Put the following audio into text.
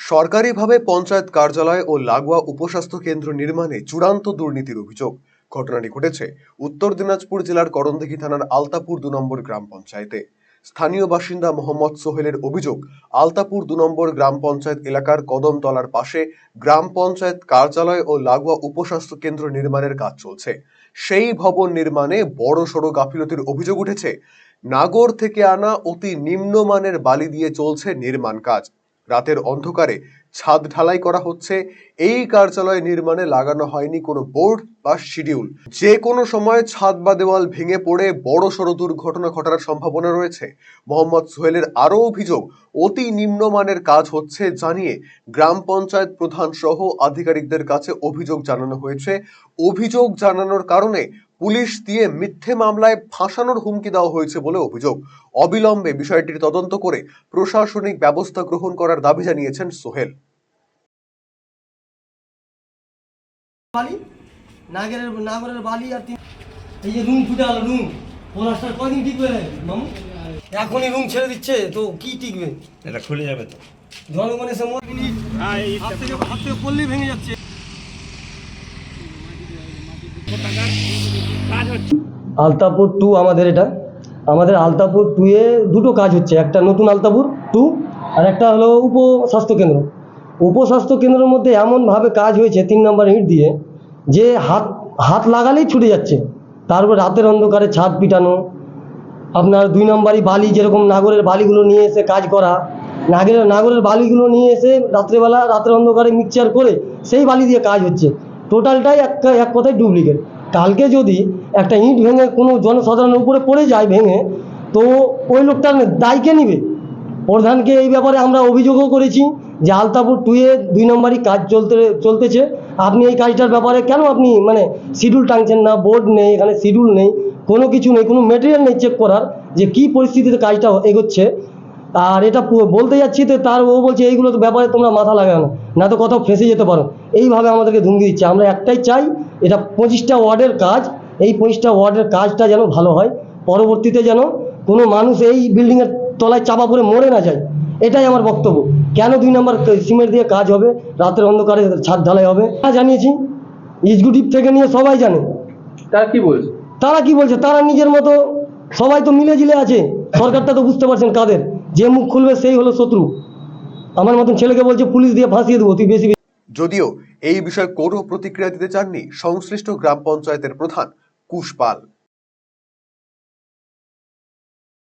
সরকারিভাবে পঞ্চায়েত কার্যালয় ও লাগোয়া উপস্বাস্থ্য কেন্দ্র নির্মাণে চূড়ান্ত দুর্নীতির অভিযোগ। ঘটনাটি ঘটেছে উত্তর দিনাজপুর জেলার করণদিঘি থানার আলতাপুর দু নম্বর গ্রাম পঞ্চায়েতে। স্থানীয় বাসিন্দা মোহাম্মদ সোহেলের অভিযোগ, আলতাপুর দু নম্বর গ্রাম পঞ্চায়েত এলাকার কদমতলার পাশে গ্রাম পঞ্চায়েত কার্যালয় ও লাগোয়া উপস্বাস্থ্য কেন্দ্র নির্মাণের কাজ চলছে। সেই ভবন নির্মাণে বড় সড়ো গাফিলতির অভিযোগ উঠেছে। নাগর থেকে আনা অতি নিম্নমানের বালি দিয়ে চলছে নির্মাণ কাজ। রাতের অন্ধকারে ছাদ ঢালাই করা হচ্ছে। এই কার্যালয় নির্মাণে লাগানো হয়নি কোনো বোর্ড বা শিডিউল। যে কোনো সময় ছাদ বা দেওয়াল ভেঙে পড়ে বড় সড় দুর্ঘটনা ঘটার সম্ভাবনা রয়েছে। মোহাম্মদ সোহেলের আরও অভিযোগ, অতি নিম্নমানের কাজ হচ্ছে জানিয়ে গ্রাম পঞ্চায়েত প্রধান সহ আধিকারিকদের কাছে অভিযোগ জানানো হয়েছে। অভিযোগ জানানোর কারণে পুলিশ দিয়ে মিথ্যে মামলায় ফাঁসানোর হুমকি দেওয়া হয়েছে বলে অভিযোগ। অবিলম্বে বিষয়টির তদন্ত করে প্রশাসনিক ব্যবস্থা গ্রহণ করার দাবি জানিয়েছেন সোহেল। বালি নাগরের নাগরের বালি আর এই যে রুম ফুটে গেল রুম। পলাশটার কদিন টিকবে মামু? এখনই রুম ছেড়ে দিচ্ছে তো কি টিকবে? এটা খুলে যাবে তো। জনগণ এসে মিনিট হাত থেকে হাত থেকে পড়লেই ভেঙে যাচ্ছে। আলতাপুর টু আমাদের এটা। আমাদের আলতাপুর টু এ দুটো কাজ হচ্ছে, একটা নতুন আলতাপুর টু আর একটা হলো উপস্বাস্থ্য কেন্দ্র। উপস্বাস্থ্য কেন্দ্রের মধ্যে এমনভাবে কাজ হয়েছে তিন নম্বর ইট দিয়ে যে হাত হাত লাগালেই ছুটে যাচ্ছে। তারপর রাতের অন্ধকারে ছাদ পিটানো, আপনার দুই নম্বরই বালি, যেরকম নাগরের বালিগুলো নিয়ে এসে কাজ করা নাগরের নাগরের বালিগুলো নিয়ে এসে রাত্রেবেলা, রাতের অন্ধকারে মিক্সচার করে সেই বালি দিয়ে কাজ হচ্ছে। টোটালটাই এক এক কথায় ডুপ্লিকেট। কালকে যদি একটা ইট ভেঙে কোনো জনসাধারণের উপরে পড়ে যায় ভেঙে, তো ওই লোকটার দায়কে নিবে। প্রধানকে এই ব্যাপারে আমরা অভিযোগও করেছি যে আলতাপুর টুয়ে দুই নম্বরই কাজ চলতে, চলতেছে। আপনি এই কাজটার ব্যাপারে কেন আপনি মানে শিডিউল টাঙছেন না? বোর্ড নেই, এখানে শিডিউল নেই, কোনো কিছু নেই, কোনো মেটেরিয়াল নেই চেক করার যে কি পরিস্থিতিতে কাজটা এগোচ্ছে। আর এটা বলতে যাচ্ছি তো তার ও বলছে এইগুলো তো ব্যাপারে তোমরা মাথা লাগাও না না তো কোথাও ফেঁসে যেতে পারো। এইভাবে আমাদেরকে ধুমকি দিচ্ছে। আমরা একটাই চাই এটা পঁচিশটা ওয়ার্ডের কাজ এই পঁচিশটা ওয়ার্ডের কাজটা যেন ভালো হয়। পরবর্তীতে যেন কোনো মানুষ এই বিল্ডিংয়ের তলায় চাপা পড়ে মরে না যায়। এটাই আমার বক্তব্য। কেন দুই নম্বর সিমেন্ট দিয়ে কাজ হবে? রাতের অন্ধকারে ছাদ ঢালাই হবে। তা জানিয়েছি এক্সিকিউটিভ থেকে নিয়ে সবাই জানে। তারা কি বলছে? তারা কি বলছে? তারা নিজের মতো সবাই তো মিলে জিলে আছে। সরকারটা তো বুঝতে পারছেন কাদের। যে মুখ খুলবে সেই হলো শত্রু। আমার মতন ছেলেকে বলছে, পুলিশ দিয়ে ফাঁসিয়ে দেবো, তুই বেশি যদিও এই বিষয়ে কোনো প্রতিক্রিয়া দিতে চাননি সংশ্লিষ্ট গ্রাম পঞ্চায়েতের প্রধান কুশ পাল